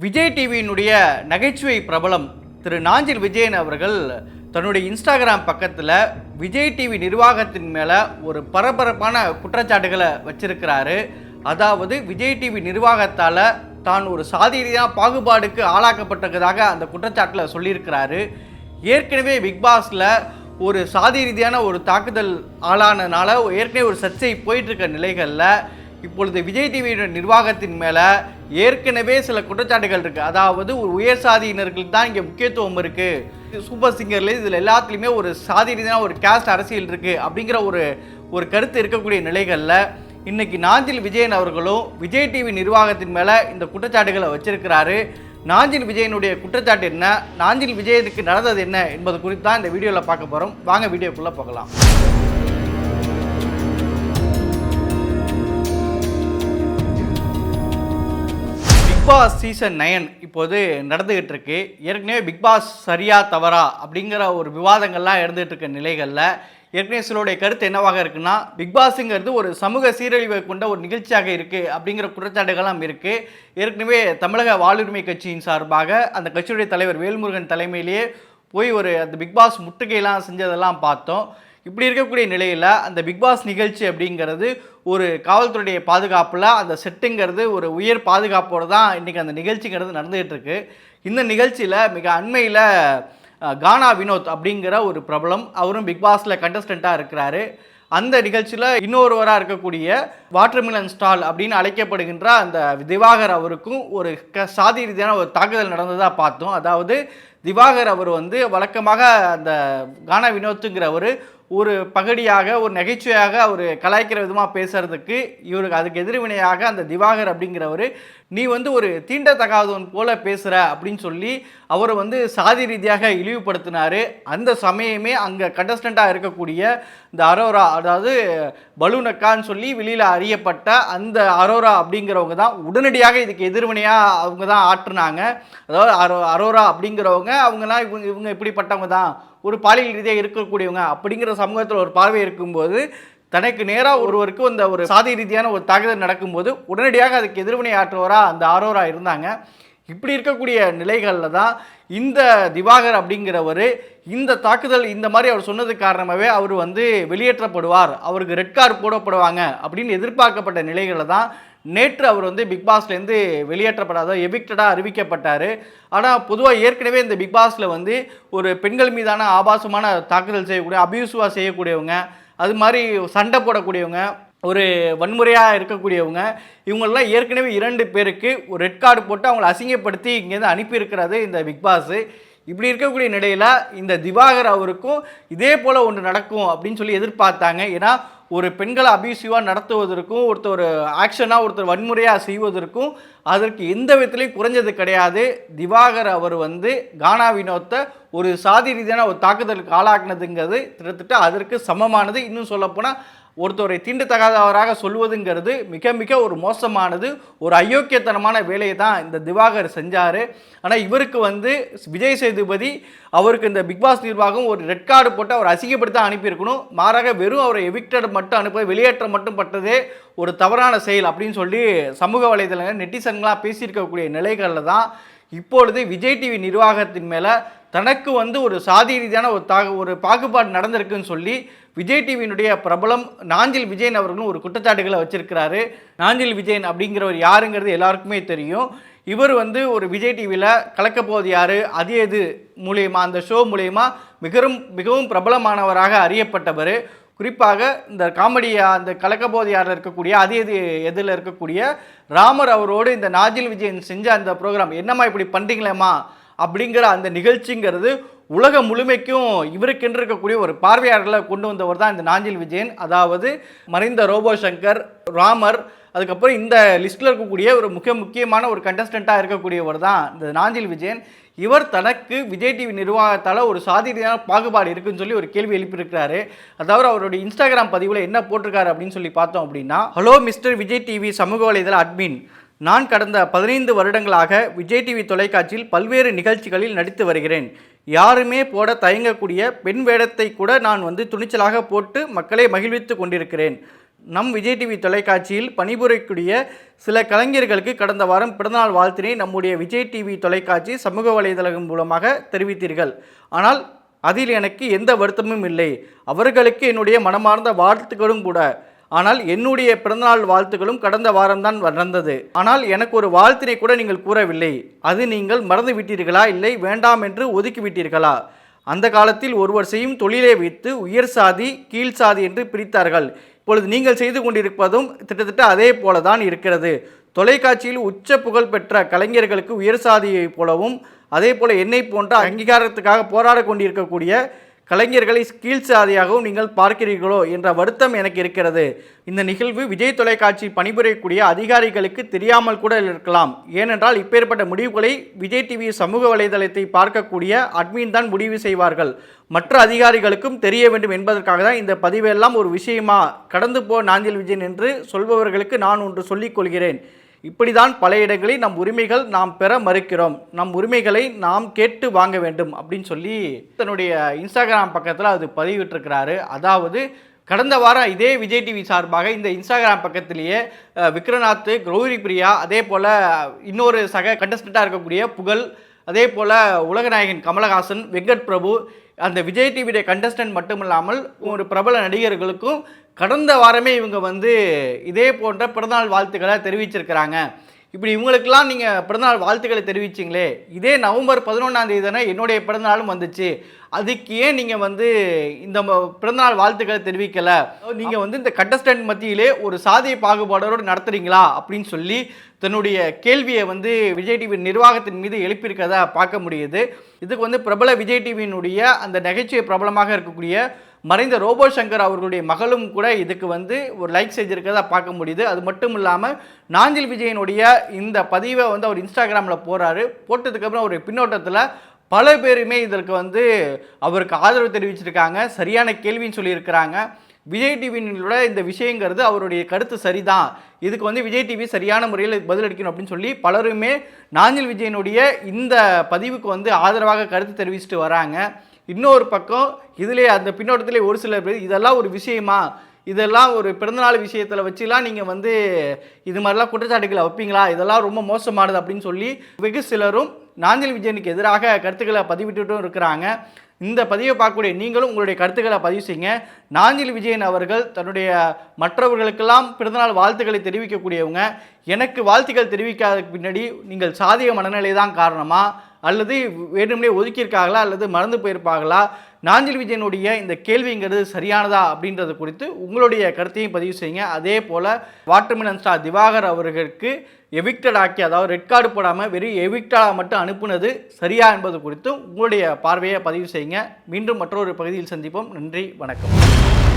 விஜய் டிவியினுடைய நகைச்சுவை பிரபலம் திரு நாஞ்சில் விஜயன் அவர்கள் தன்னுடைய இன்ஸ்டாகிராம் பக்கத்தில் விஜய் டிவி நிர்வாகத்தின் மேலே ஒரு பரபரப்பான குற்றச்சாட்டுகளை வச்சிருக்கிறாரு. அதாவது விஜய் டிவி நிர்வாகத்தால் தான் ஒரு சாதி பாகுபாடுக்கு ஆளாக்கப்பட்டிருக்கிறதாக அந்த குற்றச்சாட்டில் சொல்லியிருக்கிறாரு. ஏற்கனவே பிக் பாஸில் ஒரு சாதி ரீதியான ஒரு தாக்குதல் ஆளானனால ஏற்கனவே ஒரு சர்ச்சை போயிட்டுருக்க நிலைகளில் இப்பொழுது விஜய் டிவியோட நிர்வாகத்தின் மேலே ஏற்கனவே சில குற்றச்சாட்டுகள் இருக்குது அதாவது ஒரு உயர் சாதியினர்களுக்கு தான் இங்கே முக்கியத்துவம் இருக்குது சூப்பர் சிங்கர்ல இதில் எல்லாத்துலேயுமே ஒரு சாதி ரீதியான ஒரு கேஸ்ட் அரசியல் இருக்குது அப்படிங்கிற ஒரு ஒரு கருத்து இருக்கக்கூடிய நிலைகளில் இன்னைக்கு நாஞ்சில் விஜயன் அவர்களும் விஜய் டிவி நிர்வாகத்தின் மேலே இந்த குற்றச்சாட்டுகளை வச்சிருக்கிறாரு. நாஞ்சில் விஜயனுடைய குற்றச்சாட்டு என்ன? நாஞ்சில் விஜயனுக்கு நடந்தது என்ன என்பது குறித்து தான் இந்த வீடியோவில் பார்க்க போகிறோம் வாங்க வீடியோக்குள்ளே போகலாம். பிக் பாஸ் சீசன் நயன் இப்போது நடந்துகிட்டு இருக்கு ஏற்கனவே பிக் பாஸ் சரியா தவறா அப்படிங்கிற ஒரு விவாதங்கள்லாம் இருந்துகிட்டு இருக்க நிலைகளில் ஏற்கனவே சிலருடைய கருத்து என்னவாக இருக்குன்னா பிக் பாஸுங்கிறது ஒரு சமூக சீரழிவை கொண்ட ஒரு நிகழ்ச்சியாக இருக்குது அப்படிங்கிற குற்றச்சாட்டுகள்லாம் இருக்குது ஏற்கனவே தமிழக வாழ்வுரிமை கட்சியின் சார்பாக அந்த கட்சியுடைய தலைவர் வேல்முருகன் தலைமையிலேயே போய் ஒரு அந்த பிக் பாஸ் முற்றுகையெல்லாம் செஞ்சதெல்லாம் பார்த்தோம். இப்படி இருக்கக்கூடிய நிலையில் அந்த பிக் பாஸ் நிகழ்ச்சி அப்படிங்கிறது ஒரு காவல்துறையுடைய பாதுகாப்பில் அந்த செட்டுங்கிறது ஒரு உயர் பாதுகாப்போடு தான் இன்றைக்கி அந்த நிகழ்ச்சிங்கிறது நடந்துகிட்டு இருக்கு. இந்த நிகழ்ச்சியில் மிக அண்மையில் கானா வினோத் அப்படிங்கிற ஒரு பிரபலம் அவரும் பிக் பாஸில் கண்டஸ்டண்ட்டாக இருக்கிறாரு. அந்த நிகழ்ச்சியில் இன்னொருவராக இருக்கக்கூடிய வாட்டர்மிலன் ஸ்டால் அப்படின்னு அழைக்கப்படுகின்ற அந்த திவாகர் அவருக்கும் ஒரு க சாதி ரீதியான ஒரு தாக்குதல் நடந்ததாக பார்த்தோம். அதாவது திவாகர் அவர் வந்து வழக்கமாக அந்த கானா வினோத்துங்கிற ஒரு ஒரு பகடியாக ஒரு நகைச்சுவையாக அவர் கலாய்க்கிற விதமாக பேசுறதுக்கு இவருக்கு அதுக்கு எதிர்வினையாக அந்த திவாகர் அப்படிங்கிறவர் நீ வந்து ஒரு தீண்டத்தகாதவன் போல பேசுகிற அப்படின்னு சொல்லி அவரை வந்து சாதி ரீதியாக இழிவுபடுத்தினார். அந்த சமயமே அங்கே கண்டஸ்டண்ட்டாக இருக்கக்கூடிய இந்த அரோரா அதாவது பலூனக்கான்னு சொல்லி வெளியில் அறியப்பட்ட அந்த அரோரா அப்படிங்கிறவங்க தான் உடனடியாக இதுக்கு எதிர்வினையாக அவங்க தான் ஆற்றுனாங்க. அதாவது அரோ அரோரா அப்படிங்கிறவங்க அவங்கலாம் இவங்க இவங்க இப்படிப்பட்டவங்க தான். ஒரு பாலியல் ரீதியாக இருக்கக்கூடியவங்க அப்படிங்கிற சமூகத்தில் ஒரு பார்வை இருக்கும்போது தனக்கு நேராக ஒருவருக்கு அந்த ஒரு சாதி ரீதியான ஒரு தாக்குதல் நடக்கும்போது உடனடியாக அதுக்கு எதிர்வினை ஆற்றுவராக அந்த ஆரோரா இருந்தாங்க. இப்படி இருக்கக்கூடிய நிலைகளில் தான் இந்த திவாகர் அப்படிங்கிறவர் இந்த தாக்குதல் இந்த மாதிரி அவர் சொன்னது காரணமாகவே அவர் வந்து வெளியேற்றப்படுவார். அவருக்கு ரெட் கார்டு போடப்படுவாங்க அப்படின்னு எதிர்பார்க்கப்பட்ட நிலைகளில் தான் நேற்று அவர் வந்து பிக் பாஸ்லேருந்து வெளியேற்றப்படாத எவிக்டடாக அறிவிக்கப்பட்டார். ஆனால் பொதுவாக ஏற்கனவே இந்த பிக் பாஸில் வந்து ஒரு பெண்கள் மீதான ஆபாசமான தாக்குதல் செய்யக்கூடிய அபியூசுவாக செய்யக்கூடியவங்க அது மாதிரி சண்டை போடக்கூடியவங்க ஒரு வன்முறையாக இருக்கக்கூடியவங்க இவங்களெல்லாம் ஏற்கனவே இரண்டு பேருக்கு ஒரு ரெட் கார்டு போட்டு அவங்கள அசிங்கப்படுத்தி இங்கேருந்து அனுப்பியிருக்கிறது இந்த பிக் இப்படி இருக்கக்கூடிய நிலையில் இந்த திவாகர் அவருக்கும் இதே போல் ஒன்று நடக்கும் அப்படின்னு சொல்லி எதிர்பார்த்தாங்க. ஏன்னா ஒரு பெண்களை அபியூசிவாக நடத்துவதற்கும் ஒருத்தர் ஒரு ஆக்ஷனாக ஒருத்தர் வன்முறையாக செய்வதற்கும் அதற்கு எந்த விதத்துலையும் குறைஞ்சது கிடையாது. திவாகர் அவர் வந்து கானா வினோத்தை ஒரு சாதி ரீதியான ஒரு தாக்குதலுக்கு ஆளாக்குனதுங்கிறது கிட்டத்தட்ட அதற்கு சமமானது. இன்னும் சொல்லப்போனால் ஒருத்தரை தீண்டத்தகாதவராக சொல்வதுங்கிறது மிக மிக ஒரு மோசமானது ஒரு அயோக்கியத்தனமான வேலையை தான் இந்த திவாகர் செஞ்சார். ஆனால் இவருக்கு வந்து விஜய் சேதுபதி அவருக்கு இந்த பிக் பாஸ் நிர்வாகம் ஒரு ரெட் கார்டு போட்டு அவர் அசிங்கப்படுத்த அனுப்பியிருக்கணும். மாறாக வெறும் அவரை எவிக்டட் மட்டும் அனுப்ப வெளியேற்றம் மட்டும் பட்டதே ஒரு தவறான செயல் அப்படின்னு சொல்லி சமூக வலைதளங்கள் நெட்டிசன்களாக பேசியிருக்கக்கூடிய நிலைகளில் தான் இப்பொழுது விஜய் டிவி நிர்வாகத்தின் மேலே தனக்கு வந்து ஒரு சாதி ரீதியான ஒரு தாக ஒரு பாகுபாடு நடந்திருக்குன்னு சொல்லி விஜய் டிவியினுடைய பிரபலம் நாஞ்சில் விஜயன் அவர்களும் ஒரு குற்றச்சாட்டுகளை வச்சிருக்கிறாரு. நாஞ்சில் விஜயன் அப்படிங்கிறவர் யாருங்கிறது எல்லாருக்குமே தெரியும். இவர் வந்து ஒரு விஜய் டிவியில் கலக்க போவது யார்? அது எது மூலியமா? அந்த ஷோ மூலியமா மிகவும் மிகவும் பிரபலமானவராக அறியப்பட்டவர். குறிப்பாக இந்த காமெடியா அந்த கலக்கபோதையாரில் இருக்கக்கூடிய அது எது எதில் இருக்கக்கூடிய ராமர் அவரோடு இந்த நாஜில் விஜயன் செஞ்ச அந்த ப்ரோக்ராம் என்னம்மா இப்படி பண்ணுறீங்களேம்மா அப்படிங்கிற அந்த நிகழ்ச்சிங்கிறது உலகம் முழுமைக்கும் இவருக்கென்று இருக்கக்கூடிய ஒரு பார்வையாளர்களை கொண்டு வந்தவர் தான் இந்த நாஞ்சில் விஜயன். அதாவது மறைந்த ரோபோ சங்கர் ராமர் அதுக்கப்புறம் இந்த லிஸ்ட்டில் இருக்கக்கூடிய ஒரு முக்கிய முக்கியமான ஒரு கண்டஸ்டண்ட்டாக இருக்கக்கூடியவர் தான் இந்த நாஞ்சில் விஜயன். இவர் தனக்கு விஜய் டிவி நிர்வாகத்தால் ஒரு சாதி ரீதியான பாகுபாடு இருக்குன்னு சொல்லி ஒரு கேள்வி எழுப்பியிருக்கிறாரு. அதாவது அவருடைய இன்ஸ்டாகிராம் பதிவில் என்ன போட்டிருக்காரு அப்படின்னு சொல்லி பார்த்தோம் அப்படின்னா ஹலோ மிஸ்டர் விஜய் டிவி சமூக வலைதள அட்மின். நான் கடந்த பதினைந்து வருடங்களாக விஜய் டிவி தொலைக்காட்சியில் பல்வேறு நிகழ்ச்சிகளில் நடித்து வருகிறேன். யாருமே போட தயங்கக்கூடிய பெண் வேடத்தை கூட நான் வந்து துணிச்சலாக போட்டு மக்களை மகிழ்வித்து கொண்டிருக்கிறேன். நம் விஜய் டிவி தொலைக்காட்சியில் பணிபுரியக்கூடிய சில கலைஞர்களுக்கு கடந்த வாரம் பிறந்தநாள் வாழ்த்தினை நம்முடைய விஜய் டிவி தொலைக்காட்சி சமூக வலைதளம் மூலமாக தெரிவித்தீர்கள். ஆனால் அதில் எனக்கு எந்த வருத்தமும் இல்லை. அவர்களுக்கு என்னுடைய மனமார்ந்த வாழ்த்துக்களும் கூட. ஆனால் என்னுடைய பிறந்தநாள் வாழ்த்துக்களும் கடந்த வாரம்தான் நடந்தது. ஆனால் எனக்கு ஒரு வாழ்த்தினை கூட நீங்கள் கூறவில்லை. அது நீங்கள் மறந்து விட்டீர்களா இல்லை வேண்டாம் என்று ஒதுக்கிவிட்டீர்களா? அந்த காலத்தில் ஒருவர் செய்யும் தொழிலை வைத்து உயர் சாதி கீழ் சாதி என்று பிரித்தார்கள். இப்பொழுது நீங்கள் செய்து கொண்டிருப்பதும் கிட்டத்தட்ட அதே போல தான் இருக்கிறது. தொலைக்காட்சியில் உச்ச புகழ் பெற்ற கலைஞர்களுக்கு உயர் சாதியைப் போலவும் அதே போல என்னை போன்ற அங்கீகாரத்துக்காக போராட கொண்டிருக்கக்கூடிய கலைஞர்களை கீழ் சாதியாகவும் நீங்கள் பார்க்கிறீர்களோ என்ற வருத்தம் எனக்கு இருக்கிறது. இந்த நிகழ்வு விஜய் தொலைக்காட்சி பணிபுரியக்கூடிய அதிகாரிகளுக்கு தெரியாமல் கூட இருக்கலாம். ஏனென்றால் இப்பேற்பட்ட முடிவுகளை விஜய் டிவி சமூக வலைதளத்தை பார்க்கக்கூடிய அட்மின் தான் முடிவு செய்வார்கள். மற்ற அதிகாரிகளுக்கும் தெரிய வேண்டும் என்பதற்காக தான் இந்த பதிவெல்லாம் ஒரு விஷயமா. கடந்து போ நாஞ்சில் விஜயன் என்று சொல்பவர்களுக்கு நான் ஒன்று சொல்லிக் கொள்கிறேன். இப்படிதான் பல இடங்களில் நம் உரிமைகள் நாம் பெற மறுக்கிறோம். நம் உரிமைகளை நாம் கேட்டு வாங்க வேண்டும் அப்படின்னு சொல்லி தன்னுடைய இன்ஸ்டாகிராம் பக்கத்தில் அது பதிவிட்டிருக்கிறாரு. அதாவது கடந்த வாரம் இதே விஜய் டிவி சார்பாக இந்த இன்ஸ்டாகிராம் பக்கத்திலேயே விக்ரநாத் கௌரி பிரியா அதே போல் இன்னொரு சக கண்டஸ்டண்ட்டாக இருக்கக்கூடிய புகழ் அதே போல் உலகநாயகன் கமலஹாசன் வெங்கட் பிரபு அந்த விஜய் டிவியுடைய கண்டஸ்டன்ட் மட்டும் இல்லாமல் ஒரு பிரபல நடிகர்களுக்கும் கடந்த வாரமே இவங்க வந்து இதே போன்ற பிறந்தநாள் வாழ்த்துக்களை தெரிவிச்சிருக்கிறாங்க. இப்படி இவங்களுக்கெல்லாம் நீங்கள் பிறந்தநாள் வாழ்த்துக்களை தெரிவிச்சிங்களே. இதே நவம்பர் பதினொன்றாம் தேதி தானே என்னுடைய பிறந்தநாளும் வந்துச்சு. அதுக்கு ஏன் நீங்கள் வந்து இந்த பிறந்தநாள் வாழ்த்துக்களை தெரிவிக்கலை? நீங்கள் வந்து இந்த கண்டஸ்டன்ட் மத்தியிலே ஒரு சாதிய பாகுபாடோடு நடத்துகிறீங்களா அப்படின்னு சொல்லி தன்னுடைய கேள்வியை வந்து விஜய் டிவி நிர்வாகத்தின் மீது எழுப்பியிருக்கதா பார்க்க முடியுது. இதுக்கு வந்து பிரபல விஜய் டிவியினுடைய அந்த நகைச்சுவை பிரபலமாக இருக்கக்கூடிய மறைந்த ரோபோ சங்கர் அவர்களுடைய மகளும் கூட இதுக்கு வந்து ஒரு லைக் செஞ்சிருக்கிறதா பார்க்க முடியுது. அது மட்டும் இல்லாமல் நாஞ்சில் விஜயனுடைய இந்த பதிவை வந்து அவர் இன்ஸ்டாகிராமில் போகிறாரு போட்டதுக்கப்புறம் ஒரு பின்னோட்டத்தில் பல பேருமே இதற்கு வந்து அவருக்கு ஆதரவு தெரிவிச்சிருக்காங்க. சரியான கேள்வின்னு சொல்லியிருக்கிறாங்க. விஜய் டிவியினோட இந்த விஷயங்கிறது அவருடைய கருத்து சரிதான். இதுக்கு வந்து விஜய் டிவி சரியான முறையில் பதிலளிக்கணும் அப்படின்னு சொல்லி பலருமே நாஞ்சில் விஜயனுடைய இந்த பதிவுக்கு வந்து ஆதரவாக கருத்து தெரிவிச்சுட்டு வராங்க. இன்னொரு பக்கம் இதிலே அந்த பின்னோட்டத்திலே ஒரு சில பேர் இதெல்லாம் ஒரு விஷயமா? இதெல்லாம் ஒரு பிறந்தநாள் விஷயத்தில் வச்சுலாம் நீங்கள் வந்து இது மாதிரிலாம் குற்றச்சாட்டுகளை வைப்பீங்களா? இதெல்லாம் ரொம்ப மோசமானது அப்படின்னு சொல்லி வெகு சிலரும் நாஞ்சல் விஜயனுக்கு எதிராக கருத்துக்களை பதிவிட்டுட்டும் இருக்கிறாங்க. இந்த பதிவை பார்க்கக்கூடிய நீங்களும் உங்களுடைய கருத்துக்களை பதிவு செய்யுங்க. நாஞ்சில் விஜயன் அவர்கள் தன்னுடைய மற்றவர்களுக்கெல்லாம் பிறந்தநாள் வாழ்த்துக்களை தெரிவிக்கக்கூடியவங்க. எனக்கு வாழ்த்துக்கள் தெரிவிக்காத பின்னாடி நீங்கள் சாதிய மனநிலை தான் காரணமாக அல்லது வேணும்னே ஒதுக்கியிருக்காங்களா அல்லது மறந்து போயிருப்பாங்களா நாஞ்சில் விஜயனுடைய இந்த கேள்விங்கிறது சரியானதா அப்படின்றது குறித்து உங்களுடைய கருத்தையும் பதிவு செய்யுங்க. அதே போல் வாட்டர்மிலன் ஸ்டார் திவாகர் அவர்களுக்கு எவிக்டட் ஆக்கி அதாவது ரெட் கார்டு போடாமல் வெறும் எவிக்டடாக மட்டும் அனுப்புனது சரியா என்பது குறித்து உங்களுடைய பார்வையை பதிவு செய்யுங்க. மீண்டும் மற்றொரு பகுதியில் சந்திப்போம். நன்றி வணக்கம்.